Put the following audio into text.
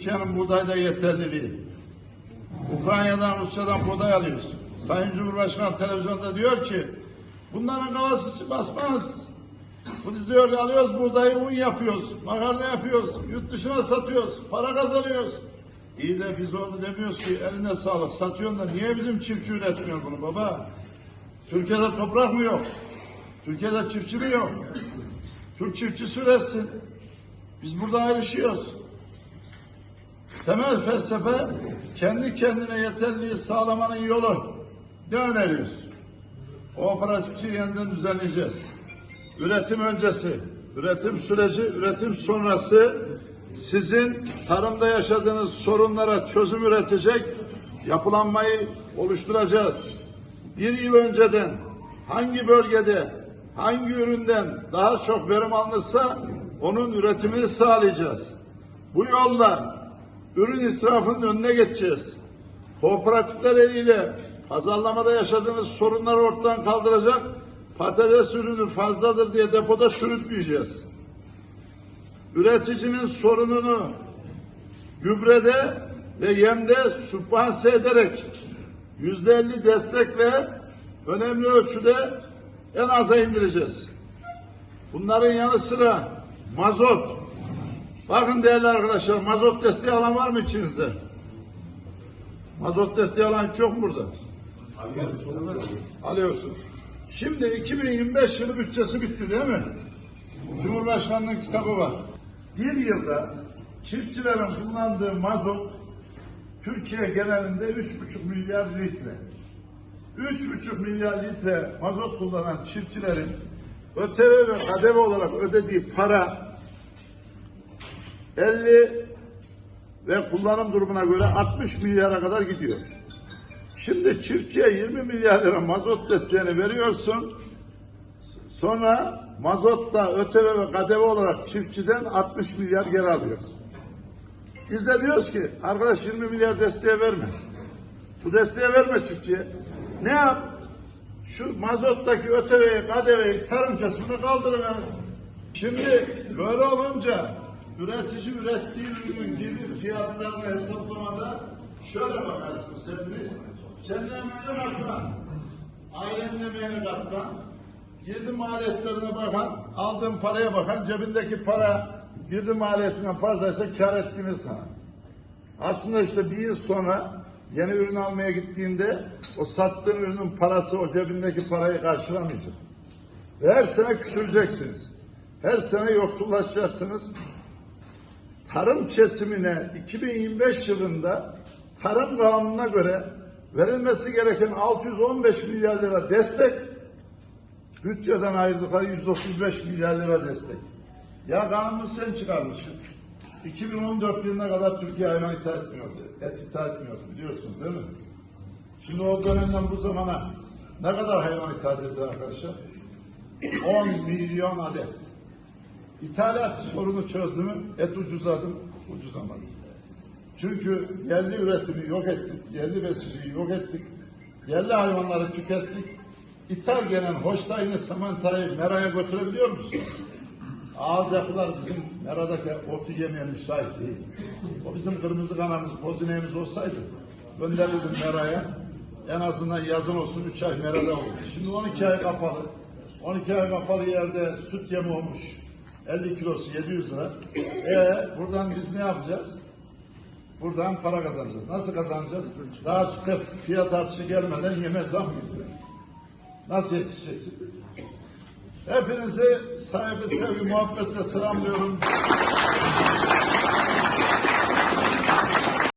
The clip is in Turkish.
Türkiye'nin buğdayda yeterliliği. Ukrayna'dan, Rusya'dan buğday alıyoruz. Sayın Cumhurbaşkanı televizyonda diyor ki bunların kafası basmaz. Biz diyor alıyoruz buğdayı un yapıyoruz, makarna yapıyoruz, yurt dışına satıyoruz, para kazanıyoruz. İyi de biz onu demiyoruz ki eline sağlık satıyorsun da niye bizim çiftçi üretmiyor bunu baba? Türkiye'de toprak mı yok? Türkiye'de çiftçi mi yok? Türk çiftçisi üretsin. Biz burada ayrışıyoruz. Temel felsefe kendi kendine yeterliliği sağlamanın yolu. Ne öneriyoruz? Kooperatifçiyi yeniden düzenleyeceğiz. Üretim öncesi, üretim süreci, üretim sonrası sizin tarımda yaşadığınız sorunlara çözüm üretecek yapılanmayı oluşturacağız. Bir yıl önceden hangi bölgede, hangi üründen daha çok verim alınırsa onun üretimini sağlayacağız. Bu yolla ürün israfının önüne geçeceğiz. Kooperatifler eliyle pazarlamada yaşadığınız sorunları ortadan kaldıracak, patates ürünü fazladır diye depoda çürütmeyeceğiz. Üreticinin sorununu gübrede ve yemde sübvanse ederek yüzde elli destekle önemli ölçüde en aza indireceğiz. Bunların yanı sıra mazot. Bakın değerli arkadaşlar mazot desteği alan var mı içinizde? Mazot desteği alan mu burada? Alıyorsunuz. Şimdi 2025 yılı bütçesi bitti değil mi? Cumhurbaşkanının kitabı var. Bir yılda çiftçilerin kullandığı mazot Türkiye genelinde 3,5 milyar litre. 3,5 milyar litre mazot kullanan çiftçilerin ÖTV ve KDV olarak ödediği para 50 ve kullanım durumuna göre 60 milyara kadar gidiyor. Şimdi çiftçiye 20 milyar lira mazot desteğini veriyorsun. Sonra mazotla ÖTV ve KDV olarak çiftçiden 60 milyar geri alıyoruz. Biz de diyoruz ki arkadaş 20 milyar desteğe verme. Bu desteği verme çiftçiye. Ne yap? Şu mazottaki ÖTV'yi, KDV'yi, tarım kesimini kaldırın. Şimdi böyle olunca üretici ürettiği ürünün gelir fiyatlarını hesaplamada şöyle bakarsınız hepiniz. Kendi emeğine katman, ailenin emeğine katman, girdi maliyetlerine bakan, aldığın paraya bakan, cebindeki para girdi maliyetinden fazlaysa kar ettiğini sana. Aslında işte bir yıl sonra yeni ürün almaya gittiğinde o sattığın ürünün parası o cebindeki parayı karşılamayacak. Ve her sene küçüleceksiniz. Her sene yoksullaşacaksınız. Tarım kesimine 2025 yılında tarım kanununa göre verilmesi gereken 615 milyar lira destek bütçeden ayırdıkları 135 milyar lira destek. Ya kanunu sen çıkarmışsın. 2014 yılına kadar Türkiye hayvan ithal etmiyordu. Et ithal etmiyordu biliyorsunuz değil mi? Şimdi o dönemden bu zamana ne kadar hayvan ithal edildi arkadaşlar? 10 milyon adet. İthalat sorunu çözdü mü? Et ucuzadı mı? Ucuzamadı. Çünkü yerli üretimi yok ettik, yerli besiciyi yok ettik, yerli hayvanları tükettik. İthal gelen hoştayını, samantayı meraya götürebiliyor musun? Ağız yapılar bizim meradaki otu yemeye müsait değil. O bizim kırmızı kanamız, bozineğimiz olsaydı gönderirdim meraya. En azından yazın olsun 3 ay merada olur. Şimdi 12 ay kapalı. 12 ay kapalı yerde süt yemi olmuş. 50 kilosu 700 lira. E buradan biz ne yapacağız? Buradan para kazanacağız. Nasıl kazanacağız? Daha süte fiyat artışı gelmeden yeme zam gidiyor. Nasıl yetişeceksin? Hepinizi sahibi sevgi muhabbetle selamlıyorum.